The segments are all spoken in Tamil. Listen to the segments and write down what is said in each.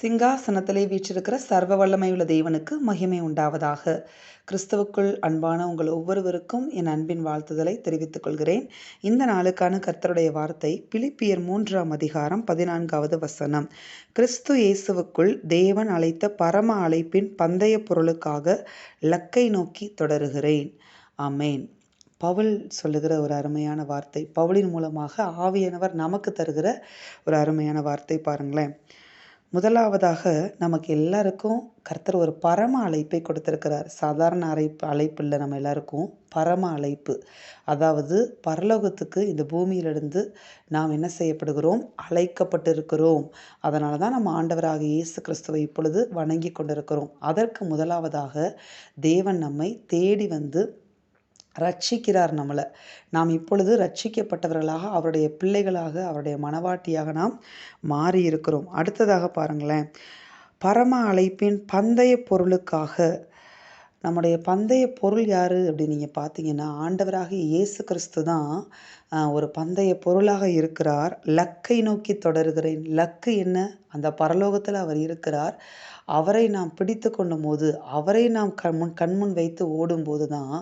சிங்காசனத்திலே வீற்றிருக்கிற சர்வ வல்லமையுள்ள தேவனுக்கு மகிமை உண்டாவதாக. கிறிஸ்துவுக்குள் அன்பான உங்கள் ஒவ்வொருவருக்கும் என் அன்பின் வாழ்த்துதலை தெரிவித்துக் கொள்கிறேன். இந்த நாளுக்கான கர்த்தருடைய வார்த்தை பிலிப்பியர் மூன்றாம் அதிகாரம் பதினான்காவது வசனம். கிறிஸ்து இயேசுவுக்குள் தேவன் அழைத்த பரம அழைப்பின் பந்தய பொருளுக்காக லக்கை நோக்கி தொடருகிறேன். அமேன் பவுல் சொல்லுகிற ஒரு அருமையான வார்த்தை. பவுலின் மூலமாக ஆவியானவர் நமக்கு தருகிற ஒரு அருமையான வார்த்தை பாருங்களேன். முதலாவதாக நமக்கு எல்லாருக்கும் கர்த்தர் ஒரு பரம அழைப்பை கொடுத்துருக்கிறார். சாதாரண அழைப்பு அழைப்பு இல்லை நம்ம எல்லாருக்கும் பரம அழைப்பு. அதாவது பரலோகத்துக்கு இந்த பூமியிலிருந்து நாம் என்ன செய்யப்படுகிறோம்? அழைக்கப்பட்டிருக்கிறோம். அதனால தான் நம்ம ஆண்டவராக இயேசு கிறிஸ்துவை இப்பொழுது வணங்கி கொண்டிருக்கிறோம். அதற்கு முதலாவதாக தேவன் நம்மை தேடி வந்து ரட்சிக்கிறார் நம்மளை. நாம் இப்பொழுது ரட்சிக்கப்பட்டவர்களாக அவருடைய பிள்ளைகளாக அவருடைய மனவாட்டியாக நாம் மாறி இருக்கிறோம் அடுத்ததாக பாருங்களேன். பரம அழைப்பின் பந்தய பொருளுக்காக. நம்முடைய பந்தய பொருள் யார் அப்படின்னு நீங்கள் பார்த்தீங்கன்னா ஆண்டவராக இயேசு கிறிஸ்து தான் ஒரு பந்தய பொருளாக இருக்கிறார். லக்கை நோக்கி தொடர்கிறேன். லக்கு என்ன? அந்த பரலோகத்தில் அவர் இருக்கிறார். அவரை நாம் பிடித்து கொண்டும் போது அவரை நாம் கண்முன் கண்முன் வைத்து ஓடும்போது தான்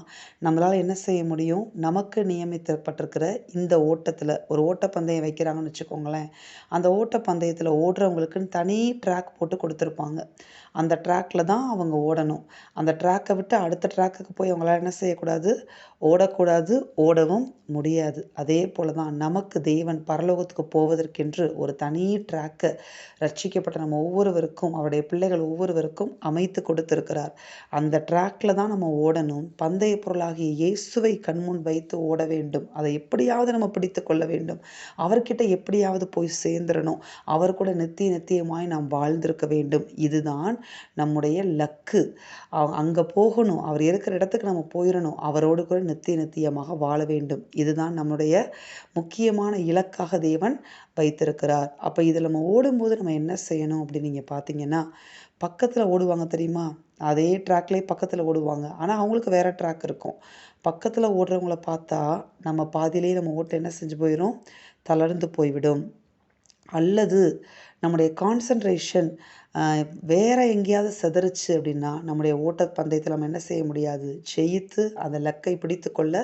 நம்மளால் என்ன செய்ய முடியும்? நமக்கு நியமித்தப்பட்டிருக்கிற இந்த ஓட்டத்தில் ஒரு ஓட்டப்பந்தயம் வைக்கிறாங்கன்னு வச்சுக்கோங்களேன் அந்த ஓட்டப்பந்தயத்தில் ஓடுறவங்களுக்குன்னு தனி ட்ராக் போட்டு கொடுத்துருப்பாங்க. அந்த ட்ராக்கில் தான் அவங்க ஓடணும். அந்த ட்ராக்கை விட்டு அடுத்த ட்ராக்குக்கு போய் அவங்களால என்ன செய்யக்கூடாது? ஓடக்கூடாது ஓடவும் முடியாது. அதே போல தான் நமக்கு தேவன் பரலோகத்துக்கு போவதற்கென்று ஒரு தனி ட்ராக்கை ரட்சிக்கப்பட்ட நம்ம ஒவ்வொருவருக்கும் அவருடைய பிள்ளைகள் ஒவ்வொருவருக்கும் அமைத்து கொடுத்திருக்கிறார். அந்த ட்ராக்கில் தான் நம்ம ஓடணும். பந்தய பொருளாகிய இயேசுவை கண்முன் வைத்து ஓட வேண்டும். அதை எப்படியாவது நம்ம பிடித்து கொள்ள வேண்டும். அவர்கிட்ட எப்படியாவது போய் சேர்ந்துடணும். அவர் கூட நித்திய நித்தியமாய் நாம் வாழ்ந்திருக்க வேண்டும். இதுதான் நம்முடைய லக்கு. அங்கே போகணும். அவர் இருக்கிற இடத்துக்கு நம்ம போயிடணும். அவரோடு கூட நித்திய நித்தியமாக வாழ வேண்டும். இதுதான் நம்முடைய முக்கியமான இலக்காக தேவன் வைத்திருக்கிறார். அப்போ இதில் நம்ம ஓடும்போது நம்ம என்ன செய்யணும் அப்படின்னு நீங்கள் பார்த்தீங்கன்னா பக்கத்தில் ஓடுவாங்க தெரியுமா? அதே ட்ராக்லேயே பக்கத்தில் ஓடுவாங்க. ஆனால் அவங்களுக்கு வேறு ட்ராக் இருக்கும். பக்கத்தில் ஓடுறவங்கள பார்த்தா நம்ம பாதியிலேயே நம்ம ஓட்ட என்ன செஞ்சு போயிடும் தளர்ந்து போய்விடும். அல்லது நம்முடைய கான்சன்ட்ரேஷன் வேறு எங்கேயாவது செதறிச்சு அப்படின்னா நம்முடைய ஓட்ட பந்தயத்தில் நம்ம என்ன செய்ய முடியாது? ஜெயித்து அந்த லக்கை பிடித்து கொள்ள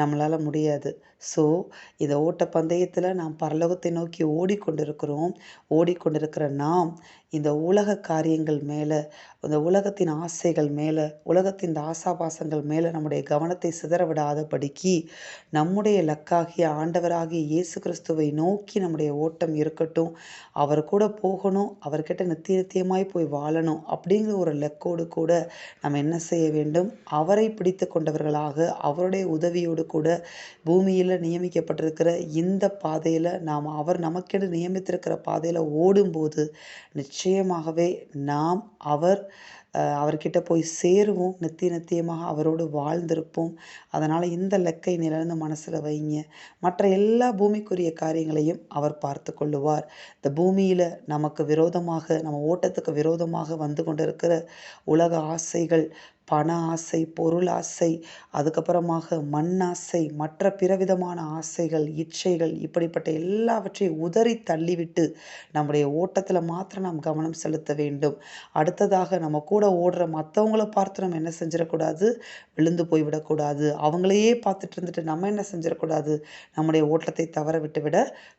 நம்மளால் முடியாது. ஸோ இந்த ஓட்டப்பந்தயத்தில் நாம் பரலோகத்தை நோக்கி ஓடிக்கொண்டிருக்கிறோம். ஓடிக்கொண்டிருக்கிற நாம் இந்த உலக காரியங்கள் மேலே இந்த உலகத்தின் ஆசைகள் மேலே உலகத்தின் ஆசாபாசங்கள் மேலே நம்முடைய கவனத்தை சிதற விடாதபடிக்கு நம்முடைய லக்காகிய ஆண்டவராகிய இயேசு கிறிஸ்துவை நோக்கி நம்முடைய ஓட்டம் இருக்கட்டும். அவர் கூட போகணும் அவர்கிட்ட நித்திய நித்தியமாய் போய் வாழணும் அப்படிங்கிற ஒரு லக்கோடு கூட நம்ம என்ன செய்ய வேண்டும்? அவரை பிடித்து கொண்டவர்களாக அவருடைய உதவியோடு கூட பூமியில் நியமிக்கப்பட்டிருக்கிற இந்த பாதையில் நாம் அவர் நமக்கென்று நியமித்திருக்கிற பாதையில் ஓடும்போது நிச்சயமாகவே நாம் அவர் அவர்கிட்ட போய் சேருவோம். நித்திய நித்தியமாக அவரோடு வாழ்ந்திருப்போம். அதனால் இந்த லெக்கை நிலர்ந்து மனசில் வைங்க. மற்ற எல்லா பூமிக்குரிய காரியங்களையும் அவர் பார்த்து கொள்ளுவார். இந்த பூமியில் நமக்கு விரோதமாக நம்ம ஓட்டத்துக்கு விரோதமாக வந்து கொண்டிருக்கிற உலக ஆசைகள் பண ஆசை பொருள் ஆசை அதுக்கப்புறமாக மண் ஆசை மற்ற பிறவிதமான ஆசைகள் இச்சைகள் இப்படிப்பட்ட எல்லாவற்றையும் உதறி தள்ளிவிட்டு நம்முடைய ஓட்டத்தில் மாத்திரம் நாம் கவனம் செலுத்த வேண்டும். அடுத்ததாக நம்ம கூட ஓடுற மற்றவங்கள பார்த்து நம்ம என்ன செஞ்சிடக்கூடாது? விழுந்து போய்விடக்கூடாது அவங்களையே பார்த்துட்டு இருந்துட்டு நம்ம என்ன செஞ்சிடக்கூடாது? நம்முடைய ஓட்டத்தை தவற விட்டு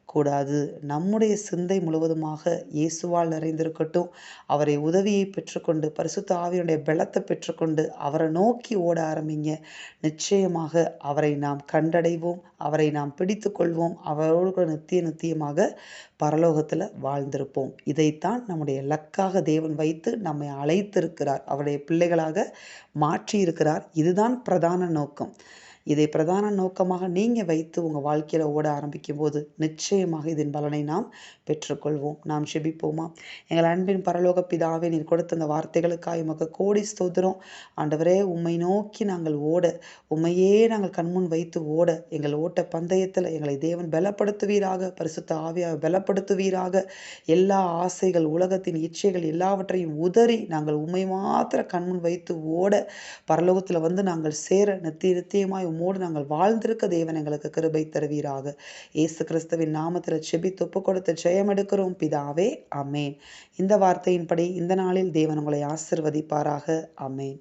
கூடாது நம்முடைய சிந்தை முழுவதுமாக இயேசுவால் நிறைந்திருக்கட்டும். அவரை உதவியை பெற்றுக்கொண்டு பரிசுத்த ஆவியுடைய பலத்தை பெற்றுக்கொண்டு அவரை நோக்கி ஓட ஆரம்பிங்க. நிச்சயமாக அவரை நாம் கண்டடைவோம் அவரை நாம் பிடித்து கொள்வோம் அவரோடு நித்திய நித்தியமாக பரலோகத்தில் வாழ்ந்திருப்போம். இதைத்தான் நம்முடைய லக்காக தேவன் வைத்து நம்மை அழைத்திருக்கிறார். அவருடைய பிள்ளைகளாக மாற்றியிருக்கிறார். இதுதான் பிரதான நோக்கம். இதை பிரதான நோக்கமாக நீங்கள் வைத்து உங்கள் வாழ்க்கையில் ஓட ஆரம்பிக்கும் போது நிச்சயமாக இதன் பலனை நாம் பெற்றுக்கொள்வோம். நாம் செபிப்போமா? எங்கள் அன்பின் பரலோக பிதாவே நீர் கொடுத்த அந்த வார்த்தைகளுக்காக உமக்கு கோடி ஸ்தோத்திரம். ஆண்டவரே உம்மை நோக்கி நாங்கள் ஓட உண்மையே நாங்கள் கண்முன் வைத்து ஓட எங்கள் ஓட்ட பந்தயத்தில் எங்களை தேவன் பலப்படுத்துவீராக பரிசுத்த ஆவியாக பலப்படுத்துவீராக. எல்லா ஆசைகள் உலகத்தின் இச்சைகள் எல்லாவற்றையும் உதறி நாங்கள் உண்மை மாத்திர கண்முன் வைத்து ஓட பரலோகத்தில் வந்து நாங்கள் சேர நித்திய நித்தியமாய் உம்மோடு நாங்கள் வாழ்ந்திருக்க தேவன் எங்களுக்கு கிருபை தருவீராக. இயேசு கிறிஸ்துவின் நாமத்தில் செபி தொப்பு கொடுத்து ஜெயம் எடுக்கிறோம். பிதாவே அமேன் இந்த வார்த்தையின்படி இந்த நாளில் தேவன் உங்களை ஆசிர்வதிப்பாராக. அமேன்